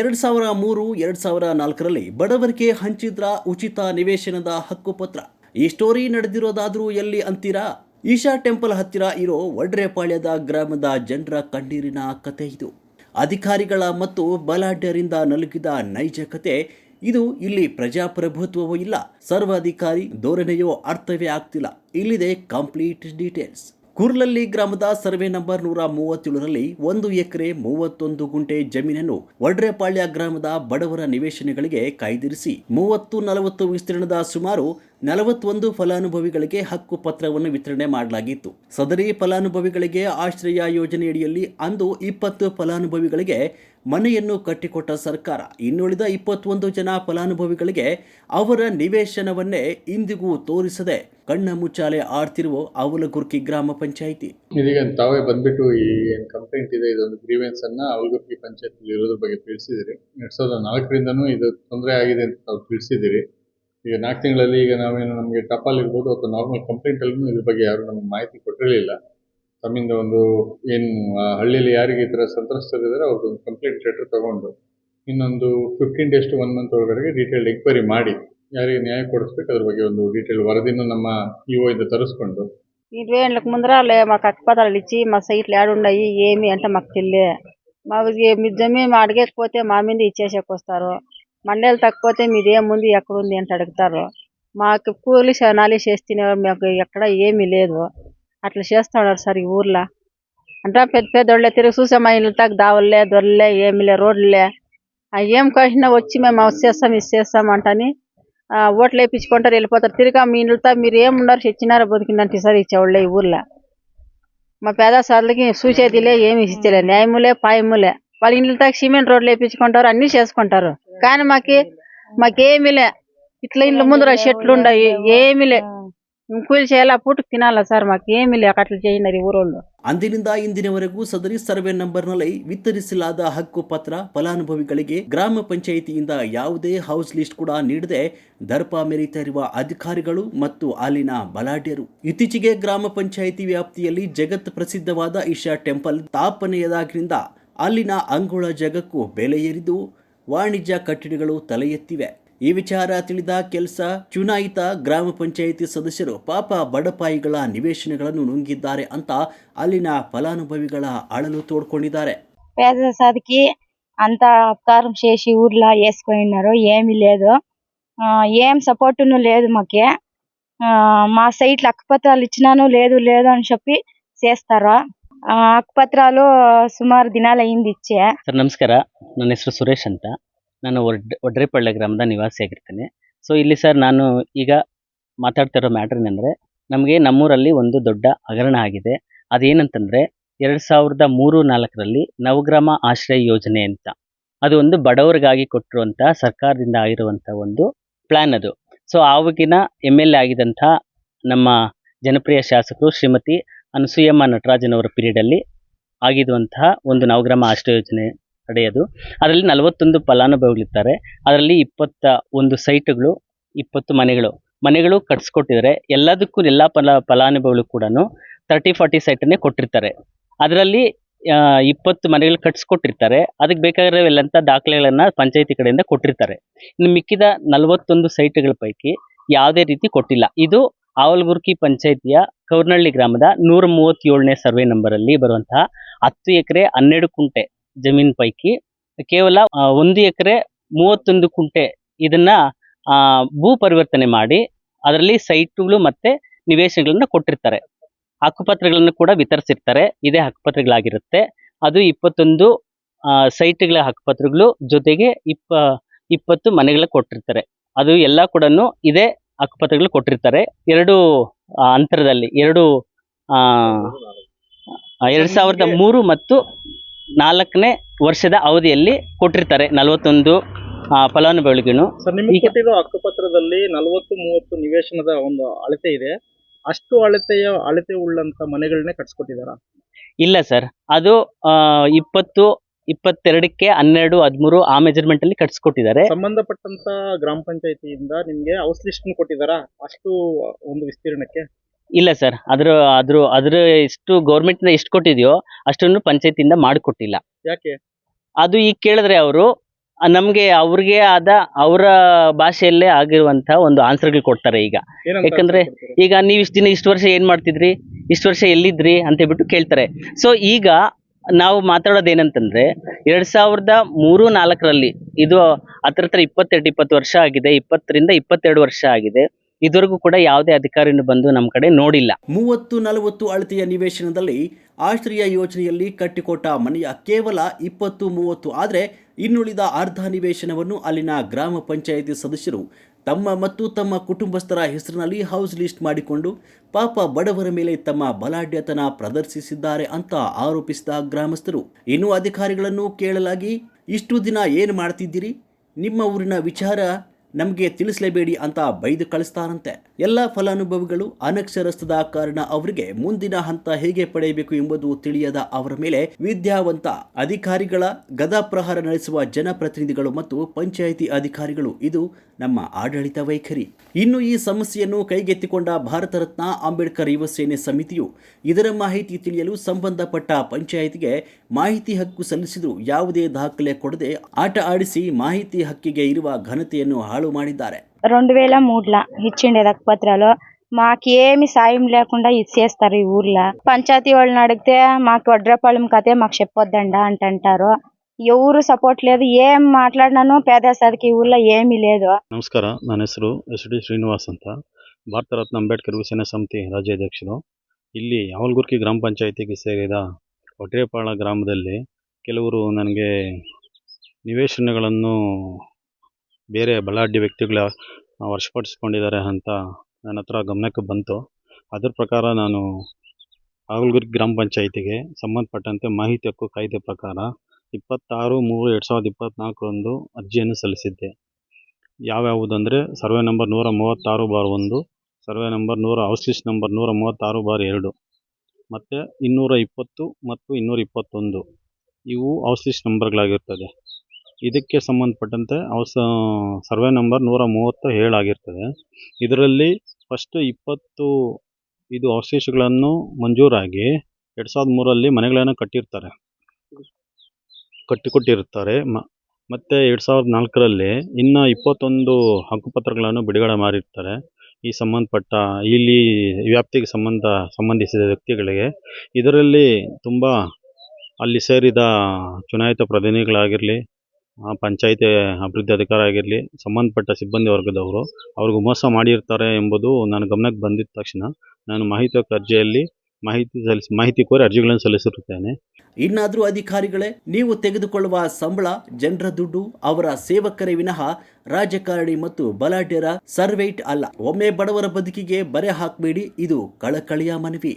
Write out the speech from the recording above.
ಎರಡ್ ಸಾವಿರ ಮೂರು, ಎರಡು ಸಾವಿರ ನಾಲ್ಕರಲ್ಲಿ ಬಡವರಿಗೆ ಹಂಚಿದ್ರ ಉಚಿತ ನಿವೇಶನದ ಹಕ್ಕುಪತ್ರ. ಈ ಸ್ಟೋರಿ ನಡೆದಿರೋದಾದರೂ ಎಲ್ಲಿ ಅಂತೀರಾ? ಈಶಾ ಟೆಂಪಲ್ ಹತ್ತಿರ ಇರೋ ವಡ್ರೆಪಾಳ್ಯದ ಗ್ರಾಮದ ಜನರ ಕಣ್ಣೀರಿನ ಕತೆ ಇದು. ಅಧಿಕಾರಿಗಳ ಮತ್ತು ಬಲಾಢ್ಯರಿಂದ ನಲುಗಿದ ನೈಜ ಕತೆ. ಇದು ಇಲ್ಲಿ ಪ್ರಜಾಪ್ರಭುತ್ವವೂ ಇಲ್ಲ, ಸರ್ವಾಧಿಕಾರಿ ಧೋರಣೆಯೋ ಅರ್ಥವೇ ಆಗ್ತಿಲ್ಲ. ಇಲ್ಲಿದೆ ಕಂಪ್ಲೀಟ್ ಡೀಟೇಲ್ಸ್ ಕುರ್ಲಲ್ಲಿ ಗ್ರಾಮದ ಸರ್ವೆ ನಂಬರ್ ನೂರ ಮೂವತ್ತೇಳರಲ್ಲಿ ಒಂದು ಎಕರೆ ಮೂವತ್ತೊಂದು ಗುಂಟೆ ಜಮೀನನ್ನು ವಡ್ರೆಪಾಳ್ಯ ಗ್ರಾಮದ ಬಡವರ ನಿವೇಶನಗಳಿಗೆ ಕಾಯ್ದಿರಿಸಿ ಮೂವತ್ತು ನಲವತ್ತು ವಿಸ್ತೀರ್ಣದ ಸುಮಾರು ನಲವತ್ತೊಂದು ಫಲಾನುಭವಿಗಳಿಗೆ ಹಕ್ಕು ಪತ್ರವನ್ನು ವಿತರಣೆ ಮಾಡಲಾಗಿತ್ತು. ಸದರಿ ಫಲಾನುಭವಿಗಳಿಗೆ ಆಶ್ರಯ ಯೋಜನೆಯಡಿಯಲ್ಲಿ ಅಂದು ಇಪ್ಪತ್ತು ಫಲಾನುಭವಿಗಳಿಗೆ ಮನೆಯನ್ನು ಕಟ್ಟಿಕೊಟ್ಟ ಸರ್ಕಾರ. ಇನ್ನುಳಿದ ಇಪ್ಪತ್ತೊಂದು ಜನ ಫಲಾನುಭವಿಗಳಿಗೆ ಅವರ ನಿವೇಶನವನ್ನೇ ಇಂದಿಗೂ ತೋರಿಸದೆ ಕಣ್ಣ ಮುಚ್ಚಾಲೆ ಆಡ್ತಿರುವ ಅವಲಗುರ್ಕಿ ಗ್ರಾಮ ಪಂಚಾಯಿತಿ. ಇದೀಗ ತಾವೇ ಬಂದ್ಬಿಟ್ಟು ಈ ಏನು ಕಂಪ್ಲೇಂಟ್ ಇದೆ, ಇದೊಂದು ಗ್ರೀವೆನ್ಸ್ ಅನ್ನ ಅವಲಗುರ್ಕಿ ಪಂಚಾಯತ್ ಇರೋದ್ರ ಬಗ್ಗೆ ತಿಳಿಸಿದಿರಿ. ಎರಡ್ ಸಾವಿರದ ನಾಲ್ಕರಿಂದನೂ ಇದು ತೊಂದರೆ ಆಗಿದೆ ಅಂತ ತಾವು ತಿಳಿಸಿದಿರಿ. ಈಗ ನಾಲ್ಕು ತಿಂಗಳಲ್ಲಿ ಈಗ ನಾವೇನು ನಮಗೆ ಟಪಾಲ್ ಇರ್ಬೋದು ಅಥವಾ ನಾರ್ಮಲ್ ಕಂಪ್ಲೇಂಟಲ್ಲೂ ಇದ್ರ ಬಗ್ಗೆ ಯಾರು ನಮಗೆ ಮಾಹಿತಿ ಕೊಟ್ಟಿರಲಿಲ್ಲ. ತಮ್ಮಿಂದ ಒಂದು ಏನು ಹಳ್ಳಿಯಲ್ಲಿ ಯಾರಿಗೆ ಈ ಥರ ಸಂತ್ರಸ್ತರಿದ್ದಾರೆ ಅವ್ರದ್ದು ಒಂದು ಕಂಪ್ಲೇಂಟ್ ಲೆಟ್ರ್ ತೊಗೊಂಡು ಇನ್ನೊಂದು fifteen days to one month ಒಳಗಡೆಗೆ ಡೀಟೇಲ್ಡ್ ಎಂಕ್ವೈರಿ ಮಾಡಿ, ಯಾರಿಗೆ ನ್ಯಾಯ ಕೊಡಿಸ್ಬೇಕು ಅದ್ರ ಬಗ್ಗೆ ಒಂದು ಡೀಟೇಲ್ ವರದಿನೂ ನಮ್ಮ ಇಒ ಇಂದ ತರಿಸ್ಕೊಂಡು. ఇరవై ఏళ్ళకి ముందర లే మాకు అక్కపదాలు ఇచ్చి మా ಸೈಟ್ ఏడున్నాయి ಉಂಡಾಯಿ అంటే ಅಂತ తెలియ ಮಾವಿಗೆ మీ జమీ మా ಮಾಮಿಂದ మా మండేలు తక్కువతే మీదేముంది ఎక్కడుంది అంటే అడుగుతారు. మాకు కూలి శనాలి చేస్తేనే మాకు ఎక్కడ ఏమీ లేదు. అట్లా చేస్తున్నారు సార్ ఈ ఊర్లో. అంటే పెద్ద పెద్దోళ్ళే తిరిగి చూసే మా ఇల్లు తగ్గ దావల్లే దొరలే ఏమి లే రోడ్లే. ఏం కసినా వచ్చి మేము అది చేస్తాం ఇది చేస్తాం అంటని ఓట్లు వేయించుకుంటారు వెళ్ళిపోతారు. తిరిగి మీ ఇంట్లో మీరు ఏమున్నారు చచ్చినారా బతికిందంటే సార్ ఇచ్చేవాళ్ళే ఈ ఊర్లో. మా పేద సార్లకి చూసేదిలే ఏమి ఇచ్చలే న్యాయములే పాయములే వాళ్ళ ఇంట్లో దాకా సిమెంట్ రోడ్లు వేయించుకుంటారు అన్నీ చేసుకుంటారు. కానీ మాకి మాకేమీలే ఇట్లా ఇంట్లో ముందర చెట్లు ఉండయి ఏమీలే కూలి చేయాలా పుట్టుకు తినాలా సార్ మాకు ఏమీ అట్లా చేయినారు ఈ ఊరోళ్ళు ಅಂದಿನಿಂದ ಇಂದಿನವರೆಗೂ ಸದರಿ ಸರ್ವೆ ನಂಬರ್ನಲ್ಲಿ ವಿತರಿಸಲಾದ ಹಕ್ಕು ಪತ್ರ ಫಲಾನುಭವಿಗಳಿಗೆ ಗ್ರಾಮ ಪಂಚಾಯಿತಿಯಿಂದ ಯಾವುದೇ ಹೌಸ್ ಲಿಸ್ಟ್ ಕೂಡ ನೀಡದೆ ದರ್ಪ ಮೆರೀತಾ ಇರುವ ಅಧಿಕಾರಿಗಳು ಮತ್ತು ಅಲ್ಲಿನ ಬಲಾಢ್ಯರು ಇತ್ತೀಚೆಗೆ ಗ್ರಾಮ ಪಂಚಾಯಿತಿ ವ್ಯಾಪ್ತಿಯಲ್ಲಿ ಜಗತ್ ಪ್ರಸಿದ್ಧವಾದ ಈಶಾ ಟೆಂಪಲ್ ಸ್ಥಾಪನೆಯಾದಾಗಿನಿಂದ ಅಲ್ಲಿನ ಅಂಗುಳ ಜಗಕ್ಕೂ ಬೆಲೆ ಏರಿದ್ದು ವಾಣಿಜ್ಯ ಕಟ್ಟಡಗಳು ತಲೆ ಎತ್ತಿವೆ ಈ ವಿಚಾರ ತಿಳಿದ ಕೆಲಸ ಚುನಾಯಿತ ಗ್ರಾಮ ಪಂಚಾಯಿತಿ ಸದಸ್ಯರು ಪಾಪ ಬಡಪಾಯಿಗಳ ನಿವೇಶನಗಳನ್ನು ನುಂಗಿದ್ದಾರೆ ಅಂತ ಅಲ್ಲಿನ ಫಲಾನುಭವಿಗಳ ಅಳಲು ತೋಡ್ಕೊಂಡಿದ್ದಾರೆ పేద సాదికి అంత అపకారం చేసి ఊర్లో వేసుకున్నారు ఏమీ లేదు ఆ, ఏం సపోర్టును లేదు మాకి ఆ, మా సైట్లు అక్కపత్రాలు ఇచ్చినాను లేదు లేదు అని చెప్పి చేస్తారు ಆ ಸುಮಾರು ದಿನಾಲ ಹಿಂದಿಚ್ಚೆ ಸರ್, ನಮಸ್ಕಾರ. ನನ್ನ ಹೆಸರು ಸುರೇಶ್ ಅಂತ. ನಾನು ಒಡ್ರೆಪಳ್ಳೆ ಗ್ರಾಮದ ನಿವಾಸಿ ಆಗಿರ್ತೇನೆ. ಸೊ ಇಲ್ಲಿ ಸರ್, ನಾನು ಈಗ ಮಾತಾಡ್ತಿರೋ ಮ್ಯಾಟ್ರ್ ಏನಂದ್ರೆ, ನಮಗೆ ನಮ್ಮೂರಲ್ಲಿ ಒಂದು ದೊಡ್ಡ ಹಗರಣ ಆಗಿದೆ. ಅದೇನಂತಂದರೆ, ಎರಡು ಸಾವಿರದ ಮೂರು ನಾಲ್ಕರಲ್ಲಿ ನವಗ್ರಾಮ ಆಶ್ರಯ ಯೋಜನೆ ಅಂತ. ಅದು ಒಂದು ಬಡವರಿಗಾಗಿ ಕೊಟ್ಟಿರುವಂತ ಸರ್ಕಾರದಿಂದ ಆಗಿರುವಂಥ ಒಂದು ಪ್ಲಾನ್ ಅದು. ಸೊ ಆವಾಗಿನ ಎಂ ಎಲ್ ಎ ಆಗಿದಂಥ ನಮ್ಮ ಜನಪ್ರಿಯ ಶಾಸಕರು ಶ್ರೀಮತಿ ಅನಸೂಯಮ್ಮ ನಟರಾಜನವರ ಪೀರಿಯಡಲ್ಲಿ ಆಗಿರುವಂತಹ ಒಂದು ನವಗ್ರಾಮ ಆಶ್ರಯ ಯೋಜನೆ ಅಡೆಯದು ಅದರಲ್ಲಿ ನಲವತ್ತೊಂದು ಫಲಾನುಭವಿಗಳಿರ್ತಾರೆ. ಅದರಲ್ಲಿ ಇಪ್ಪತ್ತ ಒಂದು ಸೈಟ್ಗಳು, ಇಪ್ಪತ್ತು ಮನೆಗಳು. ಮನೆಗಳು ಕಟ್ಸ್ಕೊಟ್ಟಿದ್ದಾರೆ. ಎಲ್ಲದಕ್ಕೂ ಎಲ್ಲ ಫಲ, ಫಲಾನುಭವಿಗಳು ಕೂಡ ತರ್ಟಿ, ಫಾರ್ಟಿ ಸೈಟನ್ನೇ ಕೊಟ್ಟಿರ್ತಾರೆ. ಅದರಲ್ಲಿ ಇಪ್ಪತ್ತು ಮನೆಗಳು ಕಟ್ಸ್ಕೊಟ್ಟಿರ್ತಾರೆ. ಅದಕ್ಕೆ ಬೇಕಾಗಿರೋವೆಲ್ಲಂಥ ದಾಖಲೆಗಳನ್ನು ಪಂಚಾಯತಿ ಕಡೆಯಿಂದ ಕೊಟ್ಟಿರ್ತಾರೆ. ಇನ್ನು ಮಿಕ್ಕಿದ ನಲವತ್ತೊಂದು ಸೈಟ್ಗಳ ಪೈಕಿ ಯಾವುದೇ ರೀತಿ ಕೊಟ್ಟಿಲ್ಲ. ಇದು ಆವಲಗುರ್ಕಿ ಪಂಚಾಯಿತಿಯ ಕೌರ್ನಳ್ಳಿ ಗ್ರಾಮದ ನೂರ ಮೂವತ್ತೇಳನೇ ಸರ್ವೆ ನಂಬರಲ್ಲಿ ಬರುವಂತಹ ಹತ್ತು ಎಕರೆ ಹನ್ನೆರಡು ಕುಂಟೆ ಜಮೀನ್ ಪೈಕಿ ಕೇವಲ ಒಂದು ಎಕರೆ ಮೂವತ್ತೊಂದು ಕುಂಟೆ ಇದನ್ನ ಭೂ ಪರಿವರ್ತನೆ ಮಾಡಿ ಅದರಲ್ಲಿ ಸೈಟ್ಗಳು ಮತ್ತೆ ನಿವೇಶನಗಳನ್ನ ಕೊಟ್ಟಿರ್ತಾರೆ. ಹಕ್ಕುಪತ್ರಗಳನ್ನು ಕೂಡ ವಿತರಿಸಿರ್ತಾರೆ. ಇದೇ ಹಕ್ಕುಪತ್ರಗಳಾಗಿರುತ್ತೆ. ಅದು ಇಪ್ಪತ್ತೊಂದು ಸೈಟ್ಗಳ ಹಕ್ಕುಪತ್ರಗಳು ಜೊತೆಗೆ ಇಪ್ಪ, ಇಪ್ಪತ್ತು ಮನೆಗಳ ಕೊಟ್ಟಿರ್ತಾರೆ. ಅದು ಎಲ್ಲ ಕೂಡ ಇದೇ ಹಕ್ಕುಪತ್ರಗಳು ಕೊಟ್ಟಿರ್ತಾರೆ. ಎರಡು ಅಂತರದಲ್ಲಿ ಎರಡು ಎರಡ್ ಸಾವಿರದ ಮೂರು ಮತ್ತು ನಾಲ್ಕನೇ ವರ್ಷದ ಅವಧಿಯಲ್ಲಿ ಕೊಟ್ಟಿರ್ತಾರೆ ನಲವತ್ತೊಂದು ಫಲಾನುಭವಿಗಳು ಫಲಾನುಭವಿಗಳಿಗೂ. ಸರ್ ನಿಮಗೆ ಈಗ- ಕೊಟ್ಟಿರೋ ಹಕ್ಕುಪತ್ರದಲ್ಲಿ ನಲವತ್ತು ಮೂವತ್ತು ನಿವೇಶನದ ಒಂದು ಅಳತೆ ಇದೆ. ಅಷ್ಟು ಅಳತೆಯ ಅಳತೆ ಉಳ್ಳಂತ ಮನೆಗಳನ್ನೇ ಕಟ್ಸ್ಕೊಟ್ಟಿದಾರ ಇಲ್ಲ ಸರ್. ಅದು ಇಪ್ಪತ್ತು ಇಪ್ಪತ್ತೆರಡಕ್ಕೆ ಹನ್ನೆರಡು ಹದಿಮೂರು ಆ ಮೆಜರ್ಮೆಂಟ್ ಅಲ್ಲಿ ಕಟ್ಸ್ಕೊಟ್ಟಿದ್ದಾರೆ. ಸಂಬಂಧಪಟ್ಟಂತ ಗ್ರಾಮ ಪಂಚಾಯತಿಯಿಂದ ನಿಮ್ಗೆ ಹೌಸ್ ಲಿಸ್ಟ್ ಕೊಟ್ಟಿದಾರ ಅಷ್ಟು ಒಂದು ವಿಸ್ತೀರ್ಣಕ್ಕೆ? ಇಲ್ಲ ಸರ್ ಅದ್ರ ಅದ್ರ ಅದ್ರ ಎಷ್ಟು ಗೌರ್ಮೆಂಟ್ ಎಷ್ಟು ಕೊಟ್ಟಿದೆಯೋ ಅಷ್ಟನ್ನು ಪಂಚಾಯತಿಯಿಂದ ಮಾಡಿಕೊಟ್ಟಿಲ್ಲ. ಯಾಕೆ? ಅದು ಈಗ ಕೇಳಿದ್ರೆ ಅವರು ನಮ್ಗೆ ಅವ್ರಿಗೆ ಆದ ಅವರ ಭಾಷೆಯಲ್ಲೇ ಆಗಿರುವಂತಹ ಒಂದು ಆನ್ಸರ್ಗಳು ಕೊಡ್ತಾರೆ ಈಗ. ಯಾಕಂದ್ರೆ ಈಗ ನೀವು ಇಷ್ಟು ದಿನ ಇಷ್ಟು ವರ್ಷ ಏನ್ ಮಾಡ್ತಿದ್ರಿ? ಇಷ್ಟು ವರ್ಷ ಎಲ್ಲಿದ್ರಿ? ಅಂತ ಹೇಳ್ಬಿಟ್ಟು ಕೇಳ್ತಾರೆ. ಸೊ ಈಗ ನಾವು ಮಾತಾಡೋದು ಏನಂತಂದ್ರೆ ಎರಡ್ ಸಾವಿರದ ಮೂರು ನಾಲ್ಕರಲ್ಲಿ ಇದು ಹತ್ರ ಹತ್ರ ಇಪ್ಪತ್ತೆರಡು ಇಪ್ಪತ್ತು ವರ್ಷ ಆಗಿದೆ, ಇಪ್ಪತ್ತರಿಂದ ಇಪ್ಪತ್ತೆರಡು ವರ್ಷ ಆಗಿದೆ. ಇದುವರೆಗೂ ಕೂಡ ಯಾವುದೇ ಅಧಿಕಾರಿನೂ ಬಂದು ನಮ್ಮ ಕಡೆ ನೋಡಿಲ್ಲ. ಮೂವತ್ತು ನಲವತ್ತು ಅಳತೆಯ ನಿವೇಶನದಲ್ಲಿ ಆಶ್ರಯ ಯೋಜನೆಯಲ್ಲಿ ಕಟ್ಟಿಕೊಟ್ಟ ಮನೆಯ ಕೇವಲ ಇಪ್ಪತ್ತು ಮೂವತ್ತು, ಆದರೆ ಇನ್ನುಳಿದ ಅರ್ಧ ನಿವೇಶನವನ್ನು ಅಲ್ಲಿನ ಗ್ರಾಮ ಪಂಚಾಯಿತಿ ಸದಸ್ಯರು ತಮ್ಮ ಮತ್ತು ತಮ್ಮ ಕುಟುಂಬಸ್ಥರ ಹೆಸರಿನಲ್ಲಿ ಹೌಸ್ ಲಿಸ್ಟ್ ಮಾಡಿಕೊಂಡು ಪಾಪ ಬಡವರ ಮೇಲೆ ತಮ್ಮ ಬಲಾಢ್ಯತನ ಪ್ರದರ್ಶಿಸಿದ್ದಾರೆ ಅಂತ ಆರೋಪಿಸಿದ ಗ್ರಾಮಸ್ಥರು. ಇನ್ನು ಅಧಿಕಾರಿಗಳನ್ನು ಕೇಳಲಾಗಿ ಇಷ್ಟು ದಿನ ಏನು ಮಾಡ್ತಿದ್ದೀರಿ? ನಿಮ್ಮ ಊರಿನ ವಿಚಾರ ನಮಗೆ ತಿಳಿಸಲೇಬೇಡಿ ಅಂತ ಬೈದು ಕಳಿಸ್ತಾರಂತೆ. ಎಲ್ಲ ಫಲಾನುಭವಿಗಳು ಅನಕ್ಷರಸ್ಥದ ಕಾರಣ ಅವರಿಗೆ ಮುಂದಿನ ಹಂತ ಹೇಗೆ ಪಡೆಯಬೇಕು ಎಂಬುದು ತಿಳಿಯದ ಅವರ ಮೇಲೆ ವಿದ್ಯಾವಂತ ಅಧಿಕಾರಿಗಳ ಗದಾಪ್ರಹಾರ ನಡೆಸುವ ಜನಪ್ರತಿನಿಧಿಗಳು ಮತ್ತು ಪಂಚಾಯಿತಿ ಅಧಿಕಾರಿಗಳು. ಇದು ನಮ್ಮ ಆಡಳಿತ ವೈಖರಿ. ಇನ್ನು ಈ ಸಮಸ್ಯೆಯನ್ನು ಕೈಗೆತ್ತಿಕೊಂಡ ಭಾರತ ರತ್ನ ಅಂಬೇಡ್ಕರ್ ಯುವ ಸೇನೆ ಸಮಿತಿಯು ಇದರ ಮಾಹಿತಿ ತಿಳಿಯಲು ಸಂಬಂಧಪಟ್ಟ ಪಂಚಾಯಿತಿಗೆ ಮಾಹಿತಿ ಹಕ್ಕು ಸಲ್ಲಿಸಿದರೂ ಯಾವುದೇ ದಾಖಲೆ ಕೊಡದೆ ಆಟ ಆಡಿಸಿ ಮಾಹಿತಿ ಹಕ್ಕಿಗೆ ಇರುವ ಘನತೆಯನ್ನು ಹಾಳು ಮಾಡಿದ್ದಾರೆ రెండు వేల మూడులో ఇచ్చిండే దక్కపత్రాలు మాకేమి సాయం లేకుండా ఇచ్చేస్తారు ఈ ఊర్లో పంచాయతీ వాళ్ళని అడిగితే మాకు వడ్రపాళెం కథే మాకు చెప్పొద్దండ అంటారు ఎవరు సపోర్ట్ లేదు ఏం మాట్లాడినాను పేద సాదికి ఈ ఊర్లో ఏమీ లేదు ನಮಸ್ಕಾರ ನನ್ನ ಹೆಸರು ಎಸ್ ಡಿ ಶ್ರೀನಿವಾಸ್ ಅಂತ ಭಾರತ ರತ್ನ ಅಂಬೇಡ್ಕರ್ ಯುವ ಸೇನಾ ಸಮಿತಿ ರಾಜ್ಯಾಧ್ಯಕ್ಷರು ಇಲ್ಲಿ ಯಾವಲ್ಗುರ್ಕಿ ಗ್ರಾಮ ಪಂಚಾಯಿತಿಗೆ ಸೇರಿದ ಒಟ್ರೇಪಾಳ ಗ್ರಾಮದಲ್ಲಿ ಕೆಲವರು ನನಗೆ ನಿವೇಶನಗಳನ್ನು ಬೇರೆ ಬಲಾಢ್ಯ ವ್ಯಕ್ತಿಗಳ ವಶಪಡಿಸ್ಕೊಂಡಿದ್ದಾರೆ ಅಂತ ನನ್ನ ಹತ್ರ ಗಮನಕ್ಕೆ ಬಂತು. ಅದ್ರ ಪ್ರಕಾರ ನಾನು ಆವಲ್ಗುರ್ಕಿ ಗ್ರಾಮ ಪಂಚಾಯಿತಿಗೆ ಸಂಬಂಧಪಟ್ಟಂತೆ ಮಾಹಿತಿ ಹಕ್ಕು ಕಾಯ್ದೆ ಪ್ರಕಾರ ಇಪ್ಪತ್ತಾರು ಮೂರು ಎರಡು ಸಾವಿರದ ಇಪ್ಪತ್ತ್ನಾಲ್ಕರಂದು ಅರ್ಜಿಯನ್ನು ಸಲ್ಲಿಸಿದ್ದೆ. ಯಾವ್ಯಾವುದಂದರೆ ಸರ್ವೆ ನಂಬರ್ ನೂರ ಮೂವತ್ತಾರು ಬಾರ್ ಒಂದು, ಸರ್ವೆ ನಂಬರ್ ನೂರ ಔಸ್ಲಿಸ್ ನಂಬರ್ ನೂರ ಮೂವತ್ತಾರು ಬಾರ್ ಎರಡು, ಮತ್ತು ಇನ್ನೂರ ಇಪ್ಪತ್ತು ಮತ್ತು ಇನ್ನೂರ ಇಪ್ಪತ್ತೊಂದು. ಇವು ಔಸ್ಲಿಸ್ ನಂಬರ್ಗಳಾಗಿರ್ತದೆ. ಇದಕ್ಕೆ ಸಂಬಂಧಪಟ್ಟಂತೆ ಅವಸ ಸರ್ವೆ ನಂಬರ್ ನೂರ ಮೂವತ್ತು ಏಳಾಗಿರ್ತದೆ ಇದರಲ್ಲಿ ಫಸ್ಟ್ ಇಪ್ಪತ್ತು ಇದು ಅವಶೇಷಗಳನ್ನು ಮಂಜೂರಾಗಿ ಎರಡು ಸಾವಿರದ ಮೂರಲ್ಲಿ ಮನೆಗಳನ್ನು ಕಟ್ಟಿರ್ತಾರೆ. ಕಟ್ಟಿಕೊಟ್ಟಿರ್ತಾರೆ. ಮ, ಮತ್ತು ಎರಡು ಸಾವಿರದ ನಾಲ್ಕರಲ್ಲಿ ಇನ್ನು ಇಪ್ಪತ್ತೊಂದು ಹಕ್ಕುಪತ್ರಗಳನ್ನು ಬಿಡುಗಡೆ ಮಾಡಿರ್ತಾರೆ. ಈ ಸಂಬಂಧಪಟ್ಟ, ಇಲ್ಲಿ ವ್ಯಾಪ್ತಿಗೆ ಸಂಬಂಧ, ಸಂಬಂಧಿಸಿದ ವ್ಯಕ್ತಿಗಳಿಗೆ. ಇದರಲ್ಲಿ ತುಂಬ ಅಲ್ಲಿ ಸೇರಿದ ಚುನಾಯಿತ ಪ್ರತಿನಿಧಿಗಳಾಗಿರಲಿ ಪಂಚಾಯಿತಿ ಅಭಿವೃದ್ಧಿ ಅಧಿಕಾರಿ ಆಗಿರಲಿ, ಸಂಬಂಧಪಟ್ಟ ಸಿಬ್ಬಂದಿ ವರ್ಗದವರು, ಅವ್ರಿಗೂ ಮೋಸ ಮಾಡಿರ್ತಾರೆ ಎಂಬುದು ನನ್ನ ಗಮನಕ್ಕೆ ಬಂದಿದ್ದ ತಕ್ಷಣ ನಾನು ಮಾಹಿತಿ ಅರ್ಜಿಯಲ್ಲಿ ಮಾಹಿತಿ ಸಲ್ಲಿಸಿ, ಮಾಹಿತಿ ಕೋರಿ ಅರ್ಜಿಗಳನ್ನು ಸಲ್ಲಿಸಿರುತ್ತೇನೆ. ಇನ್ನಾದರೂ ಅಧಿಕಾರಿಗಳೇ, ನೀವು ತೆಗೆದುಕೊಳ್ಳುವ ಸಂಬಳ, ಜನರ ದುಡ್ಡು, ಅವರ ಸೇವಕರೇ ವಿನಃ ರಾಜಕಾರಣಿ ಮತ್ತು ಬಲಾಢ್ಯರ ಸರ್ವೇಟ್ ಅಲ್ಲ. ಒಮ್ಮೆ ಬಡವರ ಬದುಕಿಗೆ ಬರೆ ಹಾಕಬೇಡಿ, ಇದು ಕಳಕಳಿಯ ಮನವಿ.